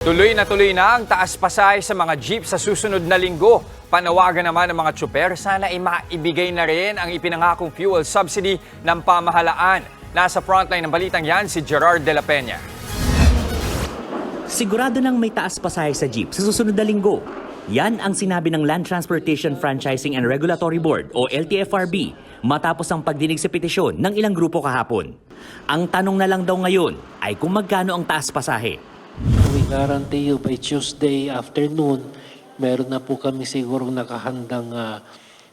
Tuloy na tuloy na ang taas pasay sa mga jeep sa susunod na linggo. Panawagan naman ng mga tsuper, sana ay maibigay na rin ang ipinangakong fuel subsidy ng pamahalaan. Nasa frontline ng balitang yan si Gerard de la Peña. Sigurado nang may taas pasahe sa jeep sa susunod na linggo. Yan ang sinabi ng Land Transportation Franchising and Regulatory Board o LTFRB matapos ang pagdinig sa petisyon ng ilang grupo kahapon. Ang tanong na lang daw ngayon ay kung magkano ang taas pasahe. We guarantee you by Tuesday afternoon, meron na po kami siguro nakahandang uh,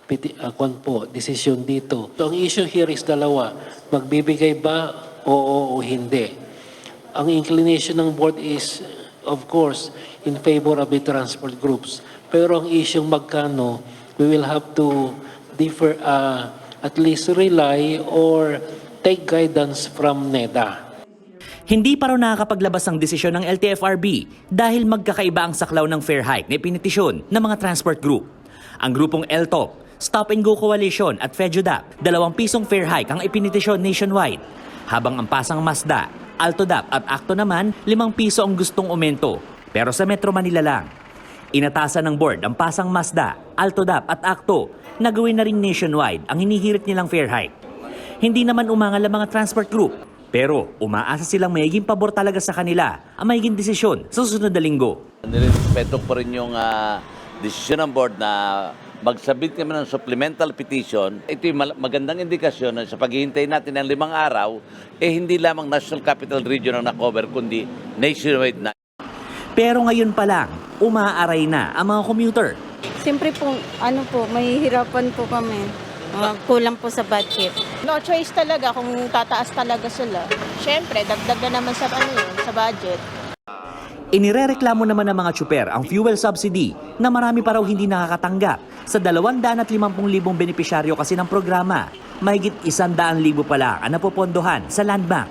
piti, kwan po, desisyon dito. So, ang issue here is dalawa. Magbibigay ba oo o hindi? Ang inclination ng board is, of course, in favor of the transport groups. Pero ang issue magkano, we will have to differ, uh, at least rely or take guidance from NEDA. Hindi pa raw nakakapaglabas ng desisyon ng LTFRB dahil magkakaiba ang saklaw ng fair hike na ipinitisyon ng mga transport group. Ang grupong LTOP, Stop and Go Coalition at FEDUDAP, dalawang pisong fair hike ang ipinitisyon nationwide. Habang ang pasang Mazda, Altodap at Acto naman, limang piso ang gustong umento. Pero sa Metro Manila lang. Inatasan ng board ang pasang Mazda, Altodap at Acto na gawin na rin nationwide ang hinihirit nilang fair hike. Hindi naman umangal ang mga transport group pero umaasa silang mayiging pabor talaga sa kanila ang mayiging desisyon sa susunod na linggo. Nirespeto ko rin yung ah, desisyon ng board na magsabit kami ng supplemental petition. Ito yung magandang indikasyon na sa paghihintay natin ng limang araw, eh hindi lamang National Capital Region ang na-cover, kundi nationwide na. Pero ngayon pa lang, umaaray na ang mga commuter. Siyempre po, ano po, mahihirapan po kami. Ah, kulang po sa budget. No choice talaga kung tataas talaga sila. Siyempre, dagdag na naman sa ano yun, sa budget. Inirereklamo naman ng mga tsuper ang fuel subsidy na marami pa raw hindi nakakatanggap. Sa 250,000 benepisyaryo kasi ng programa, mahigit 100,000 pa lang ang napopondohan sa Land Bank.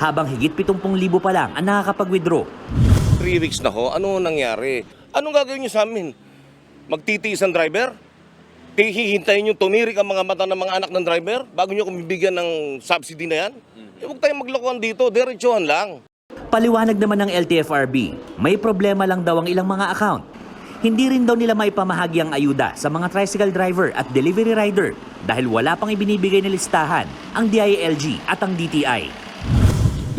Habang higit 70,000 pa lang ang nakakapag-withdraw. Three weeks na ho, ano nangyari? Anong gagawin niyo sa amin? Magtitiis ang driver? Hihintayin niyo tumirik ang mga mata ng mga anak ng driver bago niyo kung bibigyan ng subsidy na yan? Eh, huwag tayong maglokohan dito, diretsuhan lang. Paliwanag naman ng LTFRB, may problema lang daw ang ilang mga account. Hindi rin daw nila maipamahagi ang ayuda sa mga tricycle driver at delivery rider dahil wala pang ibinibigay na listahan ang DILG at ang DTI.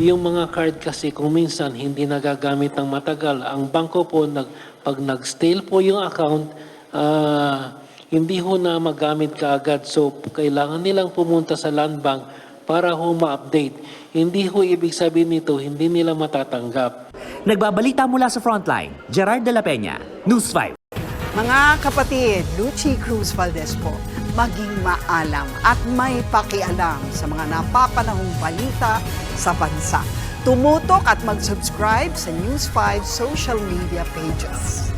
Yung mga card kasi kung minsan hindi nagagamit ng matagal, ang bangko po, nag, pag nag-stale po yung account, ah, hindi ho na magamit kaagad. So, kailangan nilang pumunta sa land bank para ho ma-update. Hindi ho ibig sabihin nito, hindi nila matatanggap. Nagbabalita mula sa Frontline, Gerard de la Peña, News 5. Mga kapatid, Lucy Cruz Valdez po, maging maalam at may pakialam sa mga napapanahong balita sa bansa. Tumutok at mag-subscribe sa News 5 social media pages.